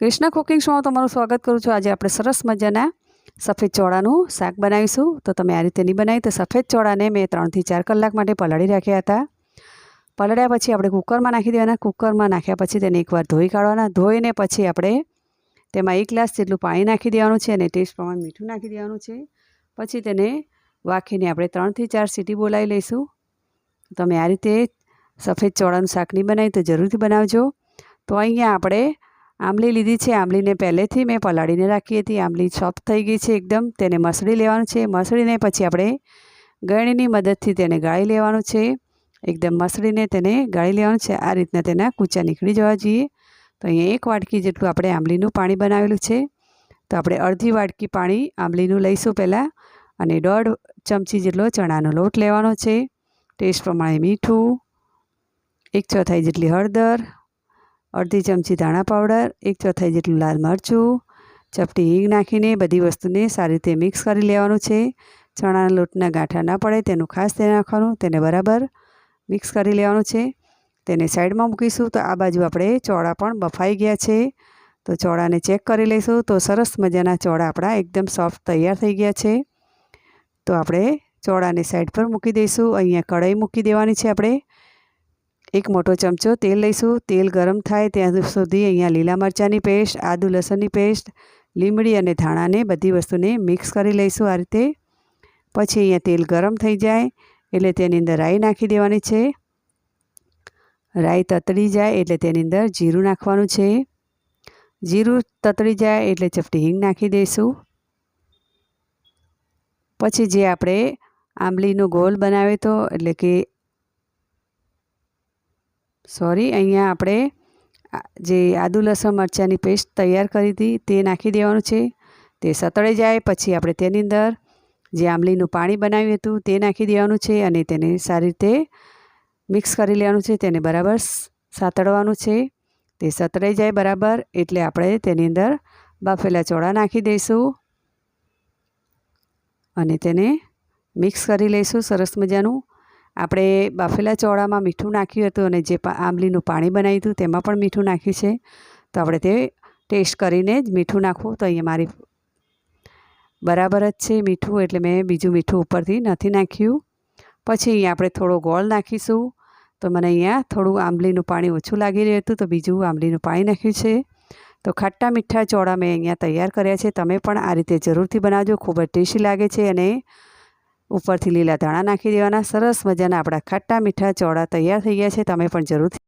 Krishna cooking શોમાં તમારું સ્વાગત કરું છું. આજે આપણે સરસ મજાના સફેદ ચોળાનું શાક બનાવીશું. તો તમે આ રીતે નહીં બનાવી, તો સફેદ ચોળાને મેં ત્રણથી ચાર કલાક માટે પલાળી રાખ્યા હતા. પલળ્યા પછી આપણે કુકરમાં નાખી દેવાના. કુકરમાં નાખ્યા પછી તેને એકવાર ધોઈ કાઢવાના. ધોઈને પછી આપણે તેમાં એક ગ્લાસ જેટલું પાણી નાખી દેવાનું છે અને ટેસ્ટ પ્રમાણે મીઠું નાખી દેવાનું છે. પછી તેને વાખીને આપણે ત્રણથી ચાર સીટી બોલાવી લઈશું. તમે આ રીતે સફેદ ચોળાનું શાક નહીં બનાવી, તો જરૂરથી બનાવજો. તો અહીંયા આપણે આંબલી લીધી છે. આંબલીને પહેલેથી મેં પલાળીને રાખી હતી. આંબલી સોફ્ટ થઈ ગઈ છે એકદમ. તેને મસળી લેવાનું છે. મસળીને પછી આપણે ગળણીની મદદથી તેને ગાળી લેવાનું છે. એકદમ મસળીને તેને ગાળી લેવાનું છે. આ રીતના તેના કૂચા નીકળી જવા જોઈએ. તો અહીંયા એક વાટકી જેટલું આપણે આંબલીનું પાણી બનાવેલું છે. તો આપણે અડધી વાટકી પાણી આંબલીનું લઈશું પહેલાં અને દોઢ ચમચી જેટલો ચણાનો લોટ લેવાનો છે. ટેસ્ટ પ્રમાણે મીઠું, એક ચોથાઈ જેટલી હળદર અડધી ચમચી ધાણા પાવડર, એક ચોથાઈ જેટલું લાલ મરચું, ચપટી હિંગ નાખીને બધી વસ્તુને સારી રીતે મિક્સ કરી લેવાનું છે. ચણાના લોટના ગાંઠા ના પડે તેનું ખાસ ધ્યાન રાખવાનું, તેને બરાબર મિક્સ કરી લેવાનું છે. તેને સાઈડમાં મૂકીશું તો આ બાજુ આપણે ચોળા પણ બફાઈ ગયા છે. તો ચોળાને ચેક કરી લઈશું તો સરસ મજાના ચોળા આપણા એકદમ સોફ્ટ તૈયાર થઈ ગયા છે. તો આપણે ચોળાને સાઈડ પર મૂકી દઈશું. અહીંયા કઢાઈ મૂકી દેવાની છે આપણે. એક મોટો ચમચો તેલ લઈશું. તેલ ગરમ થાય ત્યાં સુધી અહીંયા લીલા મરચાંની પેસ્ટ, આદુ લસણની પેસ્ટ, લીમડી અને ધાણાને બધી વસ્તુને મિક્સ કરી લઈશું આ રીતે. પછી અહીંયા તેલ ગરમ થઈ જાય એટલે તેની અંદર રાઈ નાખી દેવાની છે. રાઈ તતડી જાય એટલે તેની અંદર જીરું નાખવાનું છે. જીરું તતડી જાય એટલે ચપટી હિંગ નાખી દઈશું. પછી જે આપણે આંબલીનો ગોલ બનાવ્યો હતો એટલે કે સોરી, અહીંયા આપણે જે આદુ લસણ મરચાંની પેસ્ટ તૈયાર કરી હતી તે નાખી દેવાનું છે. તે સતળાઈ જાય, પછી આપણે તેની અંદર જે આંબલીનું પાણી બનાવ્યું હતું તે નાખી દેવાનું છે અને તેને સારી રીતે મિક્સ કરી લેવાનું છે, તેને બરાબર સાતળવાનું છે. તે સતળાઈ જાય બરાબર, એટલે આપણે તેની અંદર બાફેલા ચોળા નાખી દઈશું અને તેને મિક્સ કરી લઈશું સરસ મજાનું. આપણે બાફેલા ચોળામાં મીઠું નાખ્યું હતું અને જે આંબલીનું પાણી બનાવ્યું હતું તેમાં પણ મીઠું નાખ્યું છે. તો આપણે તે ટેસ્ટ કરીને જ મીઠું નાખવું. તો અહીંયા મારી બરાબર જ છે મીઠું, એટલે મેં બીજું મીઠું ઉપરથી નથી નાખ્યું. પછી અહીંયા આપણે થોડો ગોળ નાખીશું. તો મને અહીંયા થોડું આંબલીનું પાણી ઓછું લાગી રહ્યું હતું, તો બીજું આંબલીનું પાણી નાખ્યું છે. તો ખાટ્ટા મીઠા ચોળા મેં અહીંયા તૈયાર કર્યા છે. તમે પણ આ રીતે જરૂરથી બનાવજો. ખૂબ જ ટેસ્ટી લાગે છે અને ઉપરથી લીલા ધાણા નાખી દેવાના. સરસ મજાના આપણા ખાટ્ટા મીઠા ચોળા તૈયાર થઈ ગયા છે. તમે પણ જરૂરથી